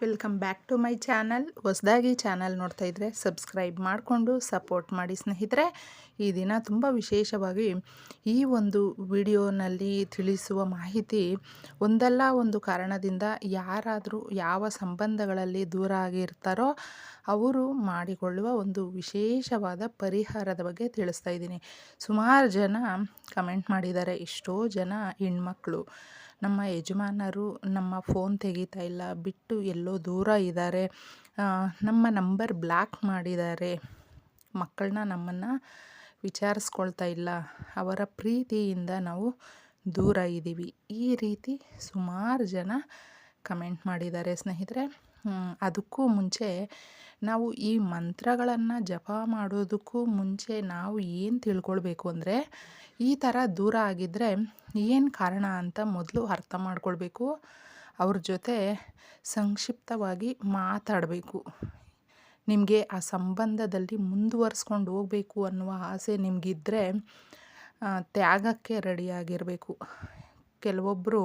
Welcome back to my channel ಹೊಸದಾಗಿ channel ನೋಡ್ತಾ ಇದ್ದರೆ ಸಬ್ಸ್ಕ್ರೈಬ್ ಮಾಡಿಕೊಂಡು ಸಪೋರ್ಟ್ ಮಾಡಿ ಸ್ನೇಹಿತರೆ, ಈ ದಿನ ತುಂಬ ವಿಶೇಷವಾಗಿ ಈ ಒಂದು ವಿಡಿಯೋನಲ್ಲಿ ತಿಳಿಸುವ ಮಾಹಿತಿ ಒಂದಲ್ಲ ಒಂದು ಕಾರಣದಿಂದ ಯಾರಾದರೂ ಯಾವ ಸಂಬಂಧಗಳಲ್ಲಿ ದೂರ ಆಗಿರ್ತಾರೋ ಅವರು ಮಾಡಿಕೊಳ್ಳುವ ಒಂದು ವಿಶೇಷವಾದ ಪರಿಹಾರದ ಬಗ್ಗೆ ತಿಳಿಸ್ತಾ ಇದ್ದೀನಿ. ಸುಮಾರು ಜನ ಕಮೆಂಟ್ ಮಾಡಿದ್ದಾರೆ, ಎಷ್ಟೋ ಜನ ಹೆಣ್ಮಕ್ಳು. ನಮ್ಮ ಯಜಮಾನರು ನಮ್ಮ ಫೋನ್ ತೆಗಿತಾ ಇಲ್ಲ, ಬಿಟ್ಟು ಎಲ್ಲೋ ದೂರ ಇದ್ದಾರೆ. ನಮ್ಮ ನಂಬರ್ ಬ್ಲ್ಯಾಕ್ ಮಾಡಿದ್ದಾರೆ. ಮಕ್ಕಳನ್ನ ನಮ್ಮನ್ನು ವಿಚಾರಿಸ್ಕೊಳ್ತಾ ಇಲ್ಲ. ಅವರ ಪ್ರೀತಿಯಿಂದ ನಾವು ದೂರ ಇದ್ದೀವಿ. ಈ ರೀತಿ ಸುಮಾರು ಜನ ಕಮೆಂಟ್ ಮಾಡಿದ್ದಾರೆ. ಸ್ನೇಹಿತರೆ ಅದಕ್ಕೂ ಮುಂಚೆ ನಾವು ಈ ಮಂತ್ರಗಳನ್ನು ಜಪ ಮಾಡೋದಕ್ಕೂ ಮುಂಚೆ ನಾವು ಏನು ತಿಳ್ಕೊಳ್ಬೇಕು ಅಂದರೆ ಈ ಥರ ದೂರ ಆಗಿದ್ದರೆ ಏನು ಕಾರಣ ಅಂತ ಮೊದಲು ಅರ್ಥ ಮಾಡ್ಕೊಳ್ಬೇಕು. ಅವ್ರ ಜೊತೆ ಸಂಕ್ಷಿಪ್ತವಾಗಿ ಮಾತಾಡಬೇಕು. ನಿಮಗೆ ಆ ಸಂಬಂಧದಲ್ಲಿ ಮುಂದುವರ್ಸ್ಕೊಂಡು ಹೋಗಬೇಕು ಅನ್ನುವ ಆಸೆ ನಿಮಗಿದ್ದರೆ ತ್ಯಾಗಕ್ಕೆ ರೆಡಿಯಾಗಿರಬೇಕು ಕೆಲವೊಬ್ಬರು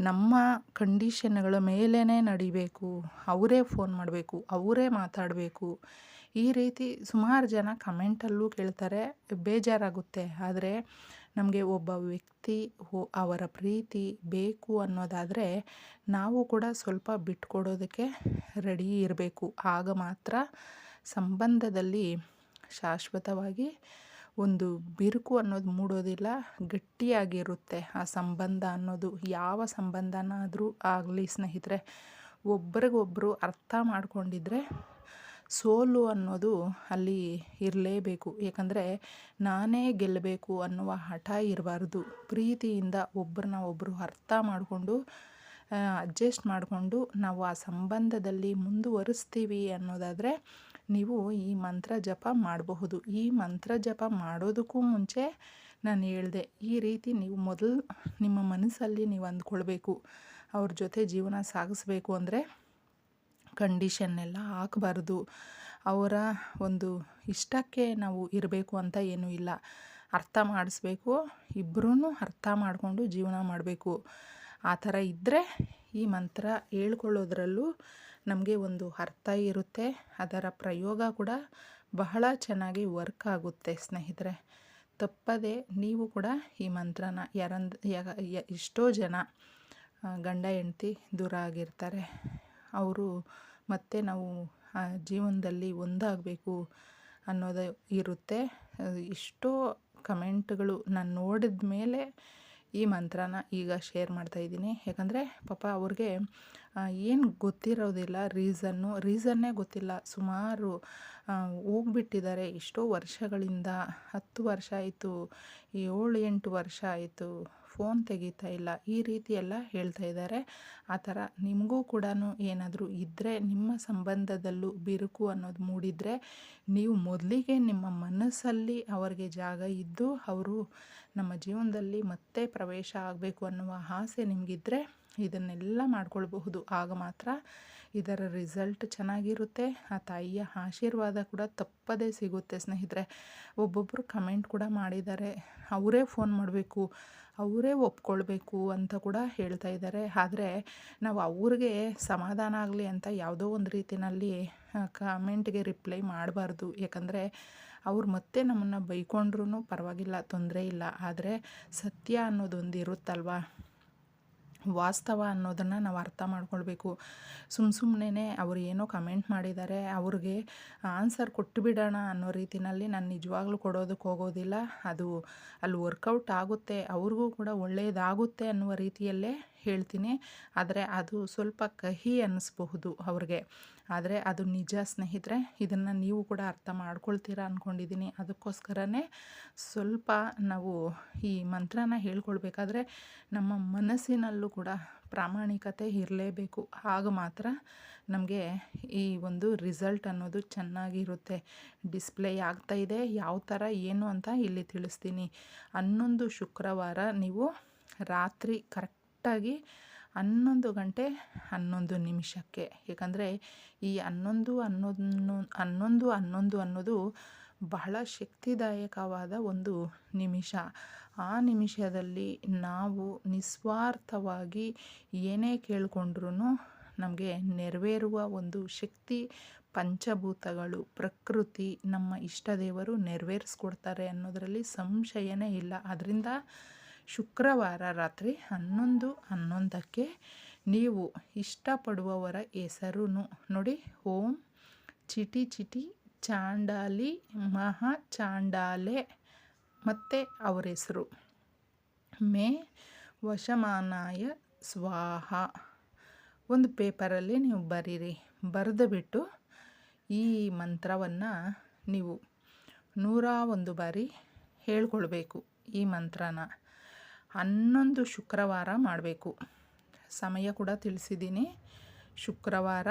ನಮ್ಮ ಕಂಡೀಷನ್ಗಳ ಮೇಲೇ ನಡಿಬೇಕು, ಅವರೇ ಫೋನ್ ಮಾಡಬೇಕು, ಅವರೇ ಮಾತಾಡಬೇಕು. ಈ ರೀತಿ ಸುಮಾರು ಜನ ಕಮೆಂಟಲ್ಲೂ ಕೇಳ್ತಾರೆ, ಬೇಜಾರಾಗುತ್ತೆ. ಆದರೆ ನಮಗೆ ಒಬ್ಬ ವ್ಯಕ್ತಿ ಅವರ ಪ್ರೀತಿ ಬೇಕು ಅನ್ನೋದಾದರೆ ನಾವು ಕೂಡ ಸ್ವಲ್ಪ ಬಿಟ್ಕೊಡೋದಕ್ಕೆ ರೆಡಿ ಇರಬೇಕು. ಆಗ ಮಾತ್ರ ಸಂಬಂಧದಲ್ಲಿ ಶಾಶ್ವತವಾಗಿ ಒಂದು ಬಿರುಕು ಅನ್ನೋದು ಮೂಡೋದಿಲ್ಲ, ಗಟ್ಟಿಯಾಗಿರುತ್ತೆ ಆ ಸಂಬಂಧ ಅನ್ನೋದು. ಯಾವ ಸಂಬಂಧನಾದರೂ ಆಗಲಿ ಸ್ನೇಹಿತರೆ ಒಬ್ಬರಿಗೊಬ್ಬರು ಅರ್ಥ ಮಾಡಿಕೊಂಡಿದ್ರೆ ಸೋಲು ಅನ್ನೋದು ಅಲ್ಲಿ ಇರಲೇಬೇಕು. ಏಕೆಂದರೆ ನಾನೇ ಗೆಲ್ಲಬೇಕು ಅನ್ನುವ ಹಠ ಇರಬಾರ್ದು. ಪ್ರೀತಿಯಿಂದ ಒಬ್ಬರನ್ನ ಒಬ್ಬರು ಅರ್ಥ ಮಾಡಿಕೊಂಡು ಅಡ್ಜಸ್ಟ್ ಮಾಡಿಕೊಂಡು ನಾವು ಆ ಸಂಬಂಧದಲ್ಲಿ ಮುಂದುವರಿಸ್ತೀವಿ ಅನ್ನೋದಾದರೆ ನೀವು ಈ ಮಂತ್ರ ಜಪ ಮಾಡಬಹುದು. ಈ ಮಂತ್ರ ಜಪ ಮಾಡೋದಕ್ಕೂ ಮುಂಚೆ ನಾನು ಹೇಳಿದೆ, ಈ ರೀತಿ ನೀವು ಮೊದಲು ನಿಮ್ಮ ಮನಸ್ಸಲ್ಲಿ ನೀವು ಅಂದ್ಕೊಳ್ಬೇಕು. ಅವ್ರ ಜೊತೆ ಜೀವನ ಸಾಗಿಸ್ಬೇಕು ಅಂದರೆ ಕಂಡೀಷನ್ನೆಲ್ಲ ಹಾಕಬಾರ್ದು. ಅವರ ಒಂದು ಇಷ್ಟಕ್ಕೆ ನಾವು ಇರಬೇಕು ಅಂತ ಏನೂ ಇಲ್ಲ. ಅರ್ಥ ಮಾಡಿಸ್ಬೇಕು ಇಬ್ಬರೂ ಅರ್ಥ ಮಾಡಿಕೊಂಡು ಜೀವನ ಮಾಡಬೇಕು. ಆ ಥರ ಇದ್ದರೆ ಈ ಮಂತ್ರ ಹೇಳ್ಕೊಳ್ಳೋದ್ರಲ್ಲೂ ನಮಗೆ ಒಂದು ಅರ್ಥ ಇರುತ್ತೆ. ಅದರ ಪ್ರಯೋಗ ಕೂಡ ಬಹಳ ಚೆನ್ನಾಗಿ ವರ್ಕ್ ಆಗುತ್ತೆ ಸ್ನೇಹಿತರೆ. ತಪ್ಪದೆ ನೀವು ಕೂಡ ಈ ಮಂತ್ರನ ಯಾರಂದ ಎಷ್ಟೋ ಜನ ಗಂಡ ಹೆಂಡ್ತಿ ದೂರ ಆಗಿರ್ತಾರೆ. ಅವರು ಮತ್ತೆ ನಾವು ಜೀವನದಲ್ಲಿ ಒಂದಾಗಬೇಕು ಅನ್ನೋದು ಇರುತ್ತೆ. ಎಷ್ಟೋ ಕಮೆಂಟ್ಗಳು ನಾನು ನೋಡಿದ ಮೇಲೆ ಈ ಮಂತ್ರನ ಈಗ ಶೇರ್ ಮಾಡ್ತಾ ಇದ್ದೀನಿ. ಯಾಕಂದರೆ ಪಾಪ ಅವ್ರಿಗೆ ಏನು ಗೊತ್ತಿರೋದಿಲ್ಲ ರೀಸನ್ನು ರೀಸನ್ನೇ ಗೊತ್ತಿಲ್ಲ. ಸುಮಾರು ಹೋಗ್ಬಿಟ್ಟಿದ್ದಾರೆ. ಎಷ್ಟೋ ವರ್ಷಗಳಿಂದ, ಹತ್ತು ವರ್ಷ ಆಯಿತು, ಏಳು ಎಂಟು ವರ್ಷ ಆಯಿತು. ಫೋನ್ ತೆಗಿತಾ ಇಲ್ಲ. ಈ ರೀತಿ ಎಲ್ಲ ಹೇಳ್ತಾ ಇದ್ದಾರೆ. ಆ ಥರ ನಿಮಗೂ ಕೂಡ ಏನಾದರೂ ಇದ್ದರೆ ನಿಮ್ಮ ಸಂಬಂಧದಲ್ಲೂ ಬಿರುಕು ಅನ್ನೋದು ಮೂಡಿದರೆ, ನೀವು ಮೊದಲಿಗೆ ನಿಮ್ಮ ಮನಸ್ಸಲ್ಲಿ ಅವರಿಗೆ ಜಾಗ ಇದ್ದು, ಅವರು ನಮ್ಮ ಜೀವನದಲ್ಲಿ ಮತ್ತೆ ಪ್ರವೇಶ ಆಗಬೇಕು ಅನ್ನುವ ಆಸೆ ನಿಮಗಿದ್ರೆ, ಇದನ್ನೆಲ್ಲ ಮಾಡ್ಕೊಳ್ಬಹುದು. ಆಗ ಮಾತ್ರ ಇದರ ರಿಸಲ್ಟ್ ಚೆನ್ನಾಗಿರುತ್ತೆ. ಆ ತಾಯಿಯ ಆಶೀರ್ವಾದ ಕೂಡ ತಪ್ಪದೇ ಸಿಗುತ್ತೆ ಸ್ನೇಹಿತರೆ. ಒಬ್ಬೊಬ್ಬರು ಕಮೆಂಟ್ ಕೂಡ ಮಾಡಿದ್ದಾರೆ. ಅವರೇ ಫೋನ್ ಮಾಡಬೇಕು, ಅವರೇ ಒಪ್ಕೊಳ್ಬೇಕು ಅಂತ ಕೂಡ ಹೇಳ್ತಾ ಇದ್ದಾರೆ. ಆದರೆ ನಾವು ಅವ್ರಿಗೆ ಸಮಾಧಾನ ಆಗಲಿ ಅಂತ ಯಾವುದೋ ಒಂದು ರೀತಿಯಲ್ಲಿ ಕಮೆಂಟ್ಗೆ ರಿಪ್ಲೈ ಮಾಡಬಾರ್ದು. ಯಾಕಂದರೆ ಅವ್ರು ಮತ್ತೆ ನಮ್ಮನ್ನು ಬೈಕೊಂಡ್ರೂ ಪರವಾಗಿಲ್ಲ, ತೊಂದರೆ ಇಲ್ಲ. ಆದರೆ ಸತ್ಯ ಅನ್ನೋದೊಂದು ಇರುತ್ತಲ್ವ ವಾಸ್ತವ ಅನ್ನೋದನ್ನು ನಾವು ಅರ್ಥ ಮಾಡ್ಕೊಳ್ಬೇಕು. ಸುಮ್ಮ ಸುಮ್ಮನೆ ಅವರು ಏನೋ ಕಮೆಂಟ್ ಮಾಡಿದ್ದಾರೆ ಅವ್ರಿಗೆ ಆನ್ಸರ್ ಕೊಟ್ಟು ಬಿಡೋಣ ಅನ್ನೋ ರೀತಿಯಲ್ಲಿ ನಾನು ನಿಜವಾಗ್ಲೂ ಕೊಡೋದಕ್ಕೆ ಹೋಗೋದಿಲ್ಲ. ಅದು ಅಲ್ಲಿ ವರ್ಕೌಟ್ ಆಗುತ್ತೆ, ಅವ್ರಿಗೂ ಕೂಡ ಒಳ್ಳೆಯದಾಗುತ್ತೆ ಅನ್ನುವ ರೀತಿಯಲ್ಲೇ ಹೇಳ್ತೀನಿ. ಆದರೆ ಅದು ಸ್ವಲ್ಪ ಕಹಿ ಅನ್ನಿಸ್ಬಹುದು ಅವ್ರಿಗೆ. ಆದರೆ ಅದು ನಿಜ ಸ್ನೇಹಿತರೆ, ಇದನ್ನು ನೀವು ಕೂಡ ಅರ್ಥ ಮಾಡ್ಕೊಳ್ತೀರಾ ಅಂದ್ಕೊಂಡಿದ್ದೀನಿ ಅದಕ್ಕೋಸ್ಕರನೇ ಸ್ವಲ್ಪ ನಾವು ಈ ಮಂತ್ರನ ಹೇಳ್ಕೊಳ್ಬೇಕಾದ್ರೆ ನಮ್ಮ ಮನಸ್ಸಿನಲ್ಲೂ ಕೂಡ ಪ್ರಾಮಾಣಿಕತೆ ಇರಲೇಬೇಕು. ಆಗ ಮಾತ್ರ ನಮಗೆ ಈ ಒಂದು ರಿಸಲ್ಟ್ ಅನ್ನೋದು ಚೆನ್ನಾಗಿರುತ್ತೆ. ಡಿಸ್ಪ್ಲೇ ಆಗ್ತಾ ಇದೆ, ಯಾವ ಥರ, ಏನು ಅಂತ ಇಲ್ಲಿ ತಿಳಿಸ್ತೀನಿ. ಹನ್ನೊಂದು ಶುಕ್ರವಾರ ನೀವು ರಾತ್ರಿ ಕರೆಕ್ಟಾಗಿ ಹನ್ನೊಂದು ಗಂಟೆ ಹನ್ನೊಂದು ನಿಮಿಷಕ್ಕೆ. ಏಕೆಂದರೆ ಈ ಹನ್ನೊಂದು ಹನ್ನೊಂದು ಹನ್ನೊಂದು ಹನ್ನೊಂದು ಅನ್ನೋದು ಬಹಳ ಶಕ್ತಿದಾಯಕವಾದ ಒಂದು ನಿಮಿಷ. ಆ ನಿಮಿಷದಲ್ಲಿ ನಾವು ನಿಸ್ವಾರ್ಥವಾಗಿ ಏನೇ ಕೇಳಿಕೊಂಡ್ರೂ ನಮಗೆ ನೆರವೇರುವ ಒಂದು ಶಕ್ತಿ ಪಂಚಭೂತಗಳು, ಪ್ರಕೃತಿ ನಮ್ಮ ಇಷ್ಟ ದೇವರು ನೆರವೇರಿಸ್ಕೊಡ್ತಾರೆ ಅನ್ನೋದರಲ್ಲಿ ಸಂಶಯನೇ ಇಲ್ಲ. ಅದರಿಂದ ಶುಕ್ರವಾರ ರಾತ್ರಿ ಹನ್ನೊಂದು, ಹನ್ನೊಂದಕ್ಕೆ ನೀವು ಇಷ್ಟಪಡುವವರ ಹೆಸರೂ ನೋಡಿ. ಓಂ ಚಿಟಿ ಚಿಟಿ ಚಾಂಡಾಲಿ ಮಹಾ ಚಾಂಡಾಲೆ ಮತ್ತು ಅವರ ಹೆಸರು. ಮೇ ವಶಮಾನಾಯ ಸ್ವಾಹ. ಒಂದು ಪೇಪರಲ್ಲಿ ನೀವು ಬರೀರಿ. ಬರೆದು ಬಿಟ್ಟು ಈ ಮಂತ್ರವನ್ನು ನೀವು ನೂರ ಒಂದು ಬಾರಿ ಹೇಳ್ಕೊಳ್ಬೇಕು ಈ ಮಂತ್ರನ. ಹನ್ನೊಂದು ಶುಕ್ರವಾರ ಮಾಡಬೇಕು. ಸಮಯ ಕೂಡ ತಿಳಿಸಿದ್ದೀನಿ ಶುಕ್ರವಾರ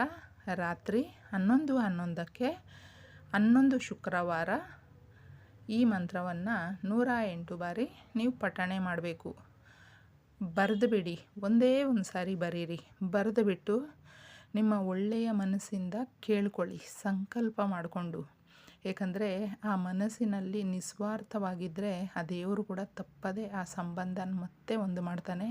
ರಾತ್ರಿ ಹನ್ನೊಂದು ಹನ್ನೊಂದಕ್ಕೆ ಹನ್ನೊಂದು ಶುಕ್ರವಾರ ಈ ಮಂತ್ರವನ್ನು ನೂರ ಎಂಟು ಬಾರಿ ನೀವು ಪಠಣೆ ಮಾಡಬೇಕು. ಬರೆದು ಬಿಡಿ. ಒಂದೇ ಒಂದು ಸಾರಿ ಬರೀರಿ. ಬರೆದು ಬಿಟ್ಟು ನಿಮ್ಮ ಒಳ್ಳೆಯ ಮನಸ್ಸಿಂದ ಕೇಳ್ಕೊಳ್ಳಿ. ಸಂಕಲ್ಪ ಮಾಡಿಕೊಂಡು. ಏಕೆಂದರೆ ಆ ಮನಸ್ಸಿನಲ್ಲಿ ನಿಸ್ವಾರ್ಥವಾಗಿದ್ದರೆ ಆ ದೇವರು ಕೂಡ ತಪ್ಪದೆ ಆ ಸಂಬಂಧನ ಮತ್ತೆ ಒಂದು ಮಾಡ್ತಾನೆ.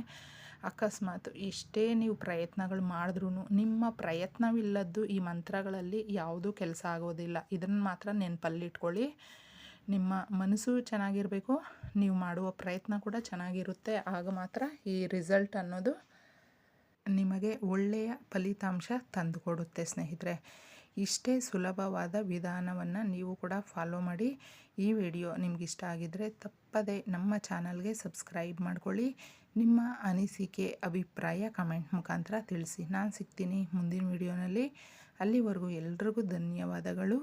ಅಕಸ್ಮಾತ್ ಎಷ್ಟೇ ನೀವು ಪ್ರಯತ್ನಗಳು ಮಾಡಿದ್ರೂ ನಿಮ್ಮ ಪ್ರಯತ್ನವಿಲ್ಲದ್ದು ಈ ಮಂತ್ರಗಳಲ್ಲಿ ಯಾವುದೂ ಕೆಲಸ ಆಗೋದಿಲ್ಲ. ಇದನ್ನು ಮಾತ್ರ ನೆನಪಲ್ಲಿಟ್ಕೊಳ್ಳಿ. ನಿಮ್ಮ ಮನಸ್ಸು ಚೆನ್ನಾಗಿರಬೇಕು, ನೀವು ಮಾಡುವ ಪ್ರಯತ್ನ ಕೂಡ ಚೆನ್ನಾಗಿರುತ್ತೆ. ಆಗ ಮಾತ್ರ ಈ ರಿಸಲ್ಟ್ ಅನ್ನೋದು ನಿಮಗೆ ಒಳ್ಳೆಯ ಫಲಿತಾಂಶ ತಂದುಕೊಡುತ್ತೆ ಸ್ನೇಹಿತರೆ. ಇಷ್ಟೇ ಸುಲಭವಾದ ವಿಧಾನವನ್ನು ನೀವು ಕೂಡ ಫಾಲೋ ಮಾಡಿ ಈ ವಿಡಿಯೋ ನಿಮಗಿಷ್ಟ ಆಗಿದ್ದರೆ ತಪ್ಪದೆ ನಮ್ಮ ಚಾನಲ್ಗೆ ಸಬ್ಸ್ಕ್ರೈಬ್ ಮಾಡ್ಕೊಳ್ಳಿ. ನಿಮ್ಮ ಅನಿಸಿಕೆ, ಅಭಿಪ್ರಾಯ ಕಮೆಂಟ್ ಮುಖಾಂತರ ತಿಳಿಸಿ. ನಾನು ಸಿಗ್ತೀನಿ ಮುಂದಿನ ವಿಡಿಯೋನಲ್ಲಿ ಅಲ್ಲಿವರೆಗೂ ಎಲ್ರಿಗೂ ಧನ್ಯವಾದಗಳು.